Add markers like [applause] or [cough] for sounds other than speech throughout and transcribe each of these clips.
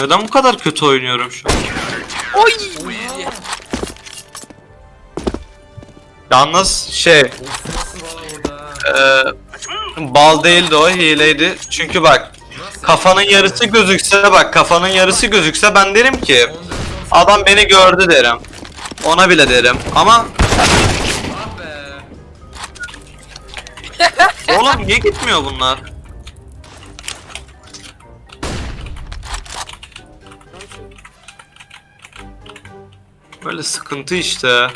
Neden bu kadar kötü oynuyorum şu an? Oy! Yalnız şey, e, bal değildi o, hileydi. Çünkü bak, kafanın yarısı gözükse bak, kafanın yarısı gözükse ben derim ki, 14 18 adam beni gördü derim. Ona bile derim. Ama [laughs] oğlum niye gitmiyor bunlar? Böyle sıkıntı işte.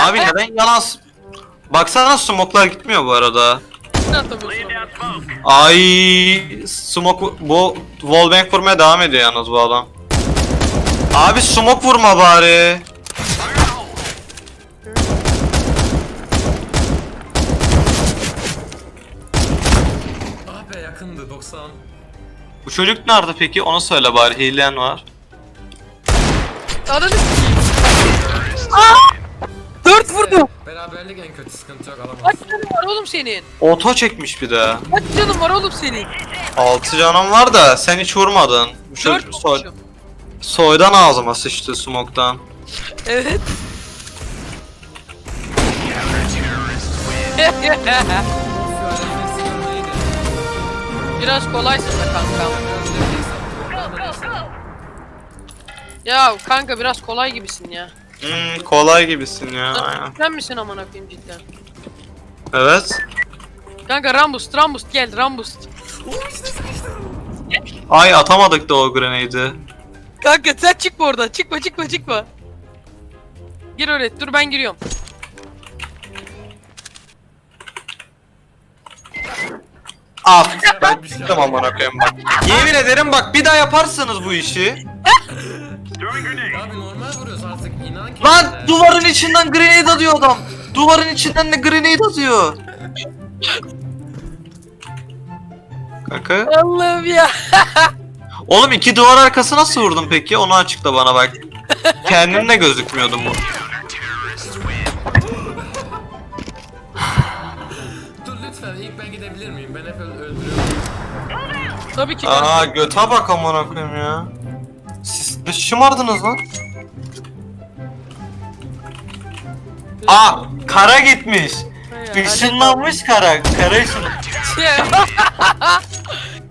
Abi neden yalan... Baksana smoklar gitmiyor bu arada. Ne atamıyorsun ama? Ay smoke bu wallbang vurmaya devam ediyor yalnız bu adam. Abi smoke vurma bari. Ah be yakındı 90. Bu çocuk nerede peki? Onu söyle bari. Hileyen var. Ananı. Dört vurdu. Beraberlik en kötü sıkıntı yok Kaç canın var oğlum senin? Oto çekmiş bir de. Kaç canın var oğlum senin? 6 canım var da sen hiç vurmadın. Bu Dört çocuk soy, soydan ağzıma sıçtı smoke'tan. Evet. [laughs] Biraz kolaysın da kankam. Ya kanka biraz kolay gibisin ya. Hmm, kolay gibisin ya. Aynen. Sen misin amına koyayım cidden? Evet. Kanka Rambust, Rambust gel Rambust. Ay atamadık da o grenade'i. Kanka sen çıkma oradan. Çıkma çıkma çıkma. Gir öyle. Dur ben giriyorum. Al. Ben çıktım amına koyayım bak. Yemin ederim bak bir daha yaparsanız bu işi. Abi normal vuruyoruz artık inan ki. Lan duvarın içinden grenade atıyor adam. Duvarın içinden de grenade atıyor. Kanka. Allah'ım ya. [laughs] Oğlum iki duvar arkası nasıl vurdun peki? Onu açıkla bana bak. Kendimle gözükmüyordum bu. Dur lütfen ilk ben gidebilir miyim? Ben hep öl- öldürüyorum. Tabii ki. Aa göte bak amına koyayım ya. Siz şımardınız lan. Aa kara gitmiş. Işınlanmış kara. Kara ışın.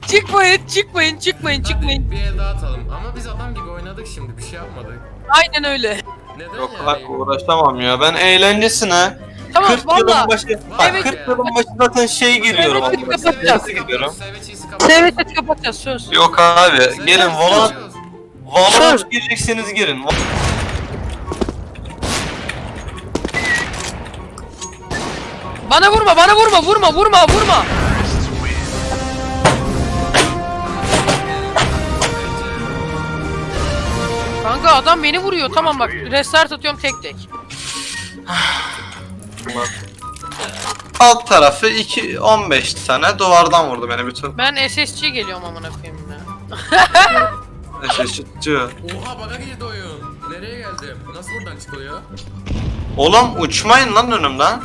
çıkmayın, [laughs] çıkmayın, çıkmayın, çıkmayın. Hadi bir el daha atalım. Ama biz adam gibi oynadık şimdi bir şey yapmadık. Aynen öyle. Neden Yok yani? bak uğraşamam ya. Ben eğlencesine Tamam 40 valla. yılın başı, bak Evet 40 ya. yılın başı zaten şey giriyorum Evet, ama. kapatacağız. Nasıl kapat. Evet kapatacağız söz. Yok abi gelin cheese'i Valorant gireceksiniz girin. Bana vurma, bana vurma, vurma, vurma, vurma. Kanka adam beni vuruyor. Tamam bak restart atıyorum tek tek. Alt tarafı 2 15 tane duvardan vurdu beni bütün. Ben SSC geliyorum amına koyayım ya. [laughs] Şaşırtıcı. Oha bana girdi oyun. Nereye geldim? Nasıl buradan çıkılıyor? Oğlum uçmayın lan önümden.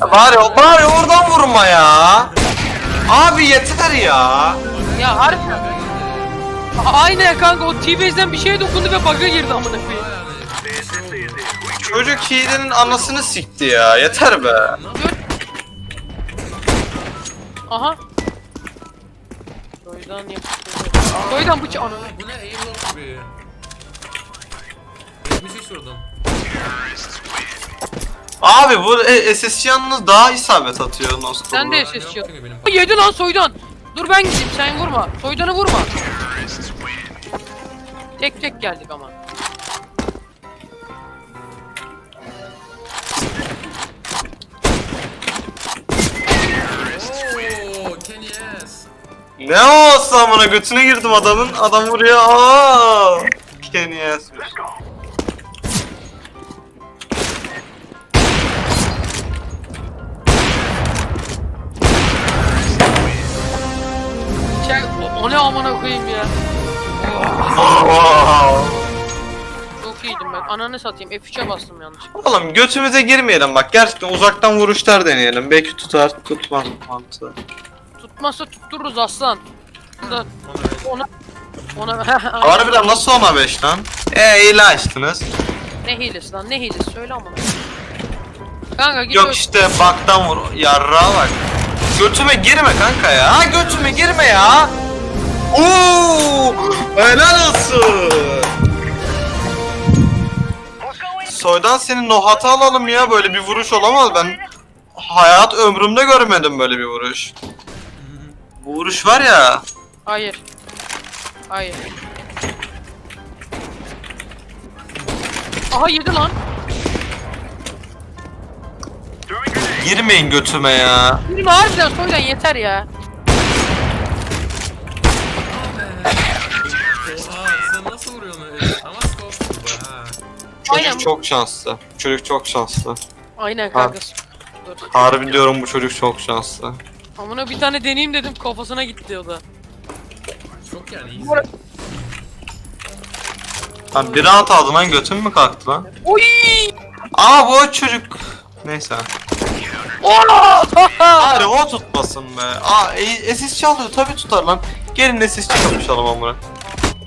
Ya bari bari oradan vurma ya. Abi yeter ya. Ya harbi. Aynen kanka o T-Base'den bir şeye dokundu ve bug'a girdi amına koyayım. Çocuk hilenin anasını sikti ya. Yeter be. Nasıl? Aha. Soydan yapıştırdı. Soydan bıçağı ananı. Bu ne aimlock gibi. 73 vurdum. Abi bu e, SSC yalnız daha isabet atıyor Noskop'u. Sen de Ben ses yok yok. çünkü benim. Yedi lan soydan. Dur ben gideyim sen vurma. Soydanı vurma. Tek tek geldik ama. Ne olsa amına götüne girdim adamın. Adam vuruyor. Aa! Kenny yazmış. Çek, o, o ne amına koyayım ya. Çok iyiydim ben. Ananı satayım. F3'e bastım yanlış. Oğlum götümüze girmeyelim bak. Gerçekten uzaktan vuruşlar deneyelim. Belki tutar, tutmaz mantığı. Tutmazsa tuttururuz aslan. Da ona ona [laughs] Harbiden nasıl ona 5 lan? Eee hile açtınız. ne hilesi lan ne hilesi söyle ama. Kanka git Yok öl- işte baktan vur. Yarrağa bak. Götüme girme kanka ya. Götüme girme ya. Oo! Helal olsun. Soydan senin o hata alalım ya. Böyle bir vuruş olamaz. Ben hayat ömrümde görmedim böyle bir vuruş. Bu vuruş var ya. Hayır. Hayır. Aha yedi lan. Girmeyin götüme ya. Yürüme harbiden soydan yeter ya. Oha sen nasıl vuruyorsun öyle? Ama scope burada ha. Çocuk Aynen. çok şanslı. Çocuk çok şanslı. Aynen kanka. Dur. Harbi diyorum bu çocuk çok şanslı. Amına bir tane deneyeyim dedim kafasına gitti o da. Çok yani iyi. Lan bir rahat aldın lan götün mü kalktı lan? Oy! Aa bu o çocuk. Neyse. Bari o tutmasın be. Aa e- SS çalıyor tabi tutar lan. Gelin SS'ci kapışalım amına.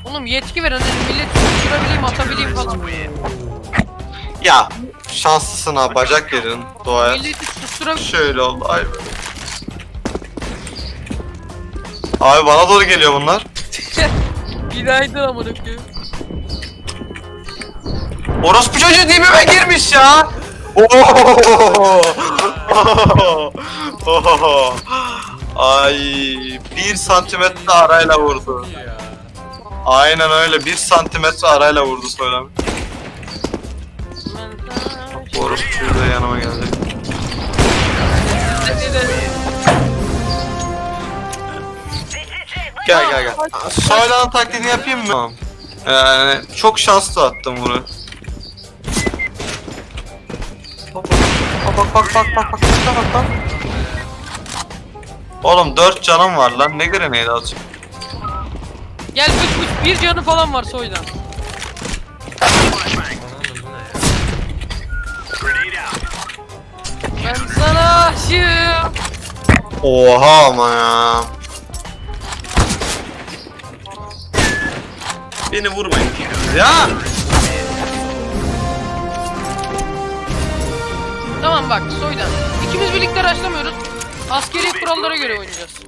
Oğlum yetki verin hani millet tutturabileyim atabileyim falan. Ya şanslısın ha bacak yerin et. Milleti tutturabileyim. Şöyle oldu ay be. Abi bana doğru geliyor bunlar. [laughs] Günaydın amına koyayım. Orospu çocuğu dibime girmiş ya. Oo! [laughs] Ay bir santimetre arayla vurdu. Aynen öyle bir santimetre arayla vurdu söylem. Orospu çocuğu da yanıma geldi. Gel gel gel. Soylanın taklidini yapayım mı? Tamam. Yani çok şanslı attım bunu. Bak bak bak bak bak bak bak bak bak. Oğlum 4 canım var lan ne grenade atacağım. Gel üç üç bir canı falan var soydan. Ben sana aşığım. Oha ama ya. Beni vurmayın. Ya! Tamam bak soydan. İkimiz birlikte raşlamıyoruz. Askeri kurallara göre oynayacağız.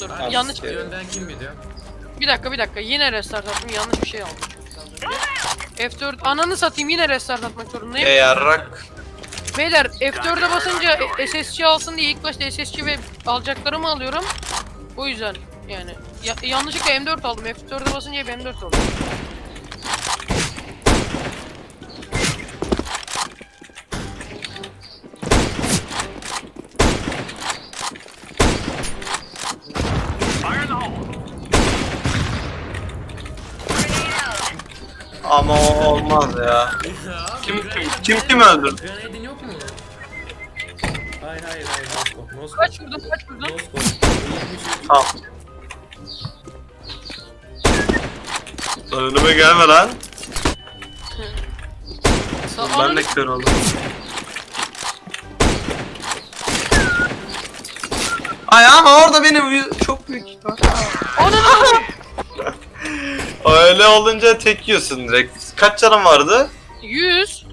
Dur yanlış. Bir önden kim biliyor? Bir dakika bir dakika yine restart attım yanlış bir şey aldım. F4 ananı satayım yine restart atmak zorundayım. E yarrak. Beyler F4'e basınca SSC alsın diye ilk başta SSC ve alacaklarımı alıyorum. O yüzden yani ya- yanlışlıkla M4 aldım. F4'e basınca hep M4 oldu. Ama o olmaz ya. Kim kim kim kim öldürdü? Grenade'in yok mu? Hayır hayır hayır. No scope. No scope. Kaç vurdun kaç vurdun? No scope. 73. Tamam. Lan önüme gelme lan. Sa- Ben de kör oldum. Ay ama orada benim çok büyük. Ananı- [laughs] Öyle olunca tek yiyorsun direkt. Kaç canın vardı? 100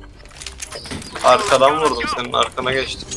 Arkadan vurdum senin arkana geçtim.